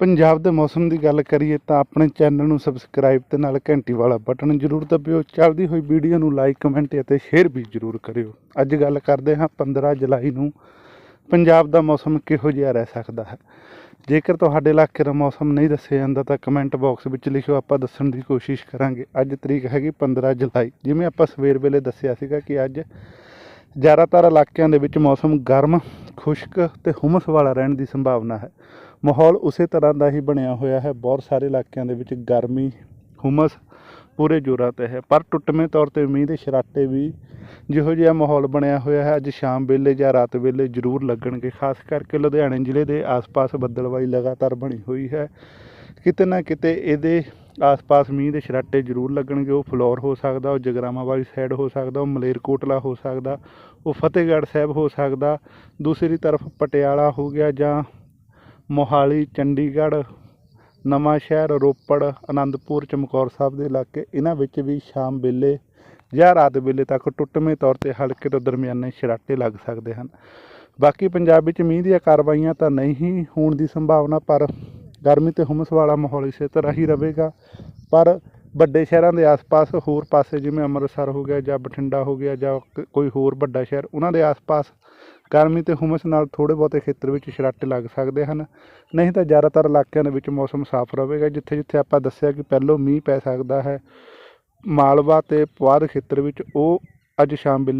ਪੰਜਾਬ ਦੇ ਮੌਸਮ ਦੀ ਗੱਲ ਕਰੀਏ ਤਾਂ ਆਪਣੇ ਚੈਨਲ ਨੂੰ ਸਬਸਕ੍ਰਾਈਬ ਤੇ ਨਾਲ ਘੰਟੀ ਵਾਲਾ ਬਟਨ ਜ਼ਰੂਰ ਦਬਿਓ। ਚੱਲਦੀ ਹੋਈ ਵੀਡੀਓ ਨੂੰ ਲਾਈਕ ਕਮੈਂਟ ਅਤੇ ਸ਼ੇਅਰ ਵੀ ਜ਼ਰੂਰ ਕਰਿਓ। ਅੱਜ ਗੱਲ ਕਰਦੇ ਹਾਂ 15 ਜੁਲਾਈ ਨੂੰ ਪੰਜਾਬ ਦਾ ਮੌਸਮ ਕਿਹੋ ਜਿਹਾ ਰਹਿ ਸਕਦਾ ਹੈ। ਜੇਕਰ ਤੁਹਾਡੇ ਇਲਾਕੇ ਦਾ ਮੌਸਮ ਨਹੀਂ ਦੱਸਿਆ ਜਾਂਦਾ ਤਾਂ ਕਮੈਂਟ ਬਾਕਸ ਵਿੱਚ ਲਿਖਿਓ, ਆਪਾਂ ਦੱਸਣ ਦੀ ਕੋਸ਼ਿਸ਼ ਕਰਾਂਗੇ। ਅੱਜ ਤਰੀਕ ਹੈਗੀ 15 ਜੁਲਾਈ। ਜਿਵੇਂ ਆਪਾਂ ਸਵੇਰ ਵੇਲੇ ਦੱਸਿਆ ਸੀਗਾ ਕਿ ਅੱਜ ਜ਼ਿਆਦਾਤਰ ਇਲਾਕਿਆਂ ਦੇ ਵਿੱਚ ਮੌਸਮ ਗਰਮ ਖੁਸ਼ਕ ਤੇ ਹੁਮਸ ਵਾਲਾ ਰਹਿਣ ਦੀ ਸੰਭਾਵਨਾ ਹੈ। ਮਾਹੌਲ ਉਸੇ ਤਰ੍ਹਾਂ ਦਾ ਹੀ ਬਣਿਆ ਹੋਇਆ ਹੈ। ਬਹੁਤ ਸਾਰੇ ਇਲਾਕਿਆਂ ਦੇ ਵਿੱਚ ਗਰਮੀ, ਹੁਮਸ ਪੂਰੇ ਜ਼ੋਰਾਂ ਤੇ ਹੈ। ਪਰ ਟੁੱਟਵੇਂ ਤੌਰ ਤੇ ਮੀਂਹ ਦੇ ਸ਼ਰਾਟੇ ਵੀ ਜਿਹੋ ਜਿਹਾ ਮਾਹੌਲ ਬਣਿਆ ਹੋਇਆ ਹੈ। ਅੱਜ ਸ਼ਾਮ ਵੇਲੇ ਜਾਂ ਰਾਤ ਵੇਲੇ ਜ਼ਰੂਰ ਲੱਗਣਗੇ। ਖਾਸ ਕਰਕੇ ਲੁਧਿਆਣੇ ਜ਼ਿਲ੍ਹੇ ਦੇ ਆਸ-ਪਾਸ ਬੱਦਲਵਾਈ ਲਗਾਤਾਰ ਬਣੀ ਹੋਈ ਹੈ। ਕਿਤੇ ਨਾ ਕਿਤੇ ਇਹਦੇ ਆਸ-ਪਾਸ ਮੀਂਹ ਦੇ ਛਰਾਟੇ ਜ਼ਰੂਰ ਲੱਗਣਗੇ, ਉਹ ਫਲੋਰ ਹੋ ਸਕਦਾ, ਉਹ ਜਗਰਾਵਾਂ ਵਾਲੀ ਸਾਈਡ ਹੋ ਸਕਦਾ, ਉਹ ਮਲੇਰਕੋਟਲਾ ਹੋ ਸਕਦਾ, ਉਹ ਫਤਿਹਗੜ੍ਹ ਸਾਹਿਬ ਹੋ ਸਕਦਾ, ਦੂਸਰੀ ਤਰਫ ਪਟਿਆਲਾ ਹੋ ਗਿਆ ਜਾਂ ਮੋਹਾਲੀ, ਚੰਡੀਗੜ੍ਹ, ਨਵਾਂ ਸ਼ਹਿਰ, ਰੋਪੜ ਆਨੰਦਪੁਰ ਚਮਕੌਰ ਸਾਹਿਬ ਦੇ ਇਲਾਕੇ, ਇਹਨਾਂ ਵਿੱਚ ਵੀ ਸ਼ਾਮ ਵੇਲੇ ਜਾਂ ਰਾਤ ਵੇਲੇ ਤੱਕ ਟੁੱਟਵੇਂ ਤੌਰ ਤੇ ਹਲਕੇ ਤੋਂ ਦਰਮਿਆਨੇ ਛਰਾਟੇ ਲੱਗ ਸਕਦੇ ਹਨ। ਬਾਕੀ ਪੰਜਾਬ ਵਿੱਚ ਮੀਂਹ ਦੀਆਂ ਕਾਰਵਾਈਆਂ ਤਾਂ ਨਹੀਂ ਹੋਣ ਦੀ ਸੰਭਾਵਨਾ, ਪਰ ਗਰਮੀ ਤੇ ਹੁਮਸ ਵਾਲਾ ਮਾਹੌਲ ਇਸੇ ਤਰ੍ਹਾਂ ਹੀ ਰਹੇਗਾ। ਪਰ ਵੱਡੇ ਸ਼ਹਿਰਾਂ ਦੇ ਆਸ-ਪਾਸ ਹੋਰ ਪਾਸੇ ਜਿਵੇਂ ਅੰਮ੍ਰਿਤਸਰ ਹੋ ਗਿਆ ਜਾਂ ਬਠਿੰਡਾ ਹੋ ਗਿਆ ਜਾਂ ਕੋਈ ਹੋਰ ਵੱਡਾ ਸ਼ਹਿਰ, ਉਹਨਾਂ ਦੇ ਆਸ-ਪਾਸ ਗਰਮੀ ਤੇ ਹੁਮਸ ਨਾਲ ਥੋੜੇ ਬਹੁਤੇ ਖੇਤਰ ਵਿੱਚ ਛਰਾਟੇ ਲੱਗ ਸਕਦੇ ਹਨ। ਨਹੀਂ ਤਾਂ ਜ਼ਿਆਦਾਤਰ ਇਲਾਕਿਆਂ ਦੇ ਵਿੱਚ ਮੌਸਮ ਸਾਫ਼ ਰਹੇਗਾ ਜਿੱਥੇ ਜਿੱਥੇ ਆਪਾਂ ਦੱਸਿਆ ਕਿ ਪਹਿਲੋਂ ਮੀਂਹ ਪੈ ਸਕਦਾ ਹੈ। ਮਾਲਵਾ ਤੇ ਪੁਆਧ ਖੇਤਰ ਵਿੱਚ ਉਹ ਅੱਜ ਸ਼ਾਮ ਵੇਲੇ